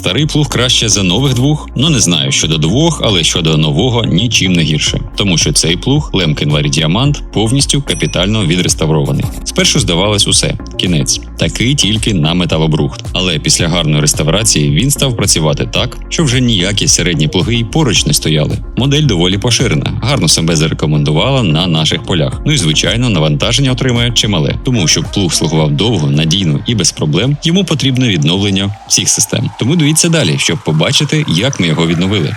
Старий плуг краще за нових двох, ну не знаю щодо двох, але щодо нового нічим не гірше, тому що цей плуг Лемкенварі Діамант повністю капітально відреставрований. Спершу здавалось усе кінець, такий тільки на металобрухт. Але після гарної реставрації він став працювати так, що вже ніякі середні плуги й поруч не стояли. Модель доволі поширена, гарно себе зарекомендувала на наших полях. Ну і звичайно, навантаження отримує чимале. Тому щоб плуг слугував довго, надійно і без проблем, йому потрібно відновлення всіх систем. Тому дивіться далі, щоб побачити, як ми його відновили.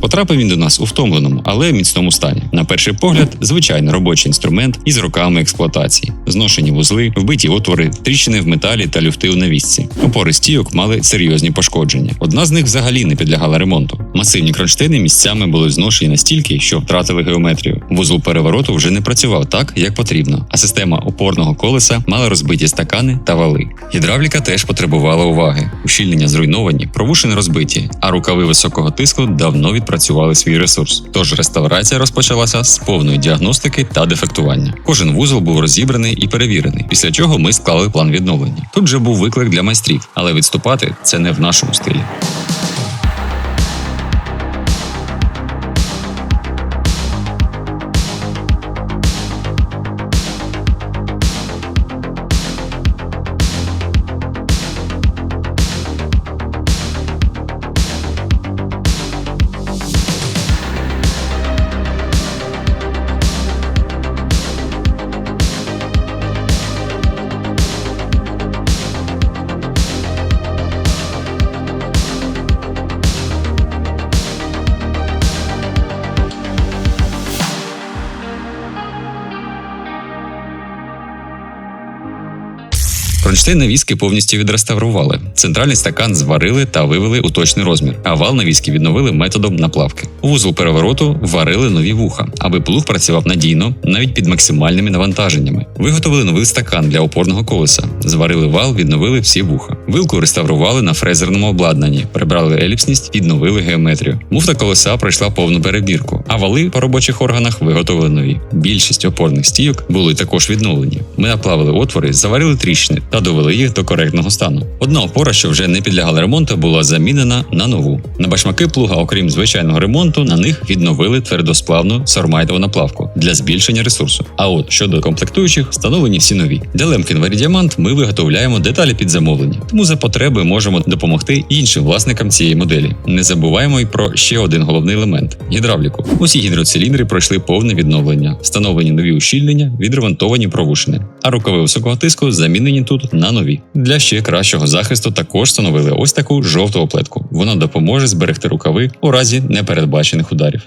Потрапив він до нас у втомленому, але міцному стані. На перший погляд, звичайний робочий інструмент із роками експлуатації, зношені вузли, вбиті отвори, тріщини в металі та люфти у навісці. Опори стійок мали серйозні пошкодження. Одна з них взагалі не підлягала ремонту. Масивні кронштейни місцями були зношені настільки, що втратили геометрію. Вузол перевороту вже не працював так, як потрібно, а система опорного колеса мала розбиті стакани та вали. Гідравліка теж потребувала уваги. Ущільнення зруйновані, провушини розбиті, а рукави високого тиску давно відпрацювали свій ресурс. Тож реставрація розпочалася з повної діагностики та дефектування. Кожен вузол був розібраний і перевірений, після чого ми склали план відновлення. Тут же був виклик для майстрів, але відступати це не в нашому стилі. Кронштейн навіски повністю відреставрували. Центральний стакан зварили та вивели у точний розмір, а вал навіски відновили методом наплавки. Вузол перевороту варили нові вуха, аби плуг працював надійно, навіть під максимальними навантаженнями. Виготовили новий стакан для опорного колеса, зварили вал, відновили всі вуха. Вилку реставрували на фрезерному обладнанні, прибрали еліпсність, відновили геометрію. Муфта колеса пройшла повну перебірку, а вали по робочих органах виготовили нові. Більшість опорних стійок були також відновлені. Ми наплавили отвори, заварили тріщини та довели їх до коректного стану. Одна опора, що вже не підлягала ремонту, була замінена на нову. На башмаки плуга, окрім звичайного ремонту, на них відновили твердосплавну сормайтову наплавку для збільшення ресурсу. А от щодо комплектуючих, встановлені всі нові. Для Лемкін Варідіамант ми виготовляємо деталі під замовлення, тому за потреби можемо допомогти іншим власникам цієї моделі. Не забуваємо й про ще один головний елемент гідравліку. Усі гідроциліндри пройшли повне відновлення, встановлені нові ущільнення, відремонтовані провушини. А рукави високого тиску замінені тут на нові. Для ще кращого захисту також встановили ось таку жовту оплетку. Вона допоможе зберегти рукави у разі непередбачених ударів.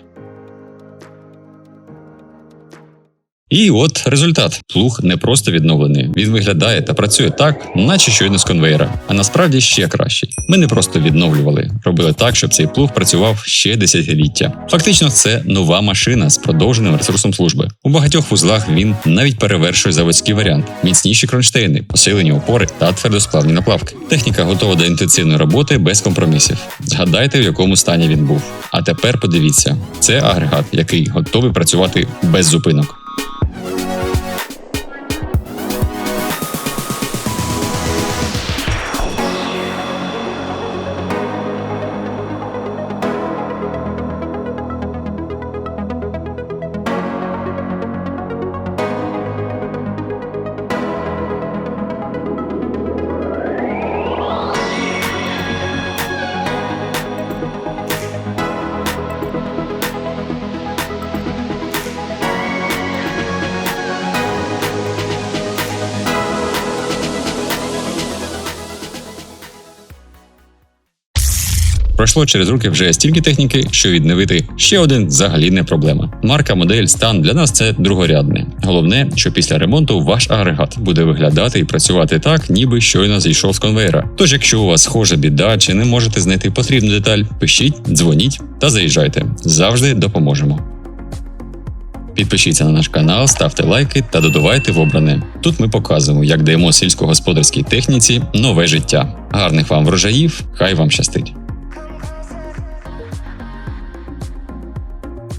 І от результат. Плуг не просто відновлений. Він виглядає та працює так, наче щойно з конвейера. А насправді ще кращий. Ми не просто відновлювали, робили так, щоб цей плуг працював ще десятиліття. Фактично, це нова машина з продовженим ресурсом служби. У багатьох вузлах він навіть перевершує заводський варіант: міцніші кронштейни, посилені опори та твердосплавні наплавки. Техніка готова до інтенсивної роботи без компромісів. Згадайте, в якому стані він був. А тепер подивіться: це агрегат, який готовий працювати без зупинок. Пройшло через руки вже стільки техніки, що відновити ще один взагалі не проблема. Марка, модель, стан для нас це другорядне. Головне, що після ремонту ваш агрегат буде виглядати і працювати так, ніби щойно зійшов з конвейера. Тож, якщо у вас схожа біда чи не можете знайти потрібну деталь, пишіть, дзвоніть та заїжджайте. Завжди допоможемо. Підпишіться на наш канал, ставте лайки та додавайте в обране. Тут ми показуємо, як даємо сільськогосподарській техніці нове життя. Гарних вам врожаїв, хай вам щастить!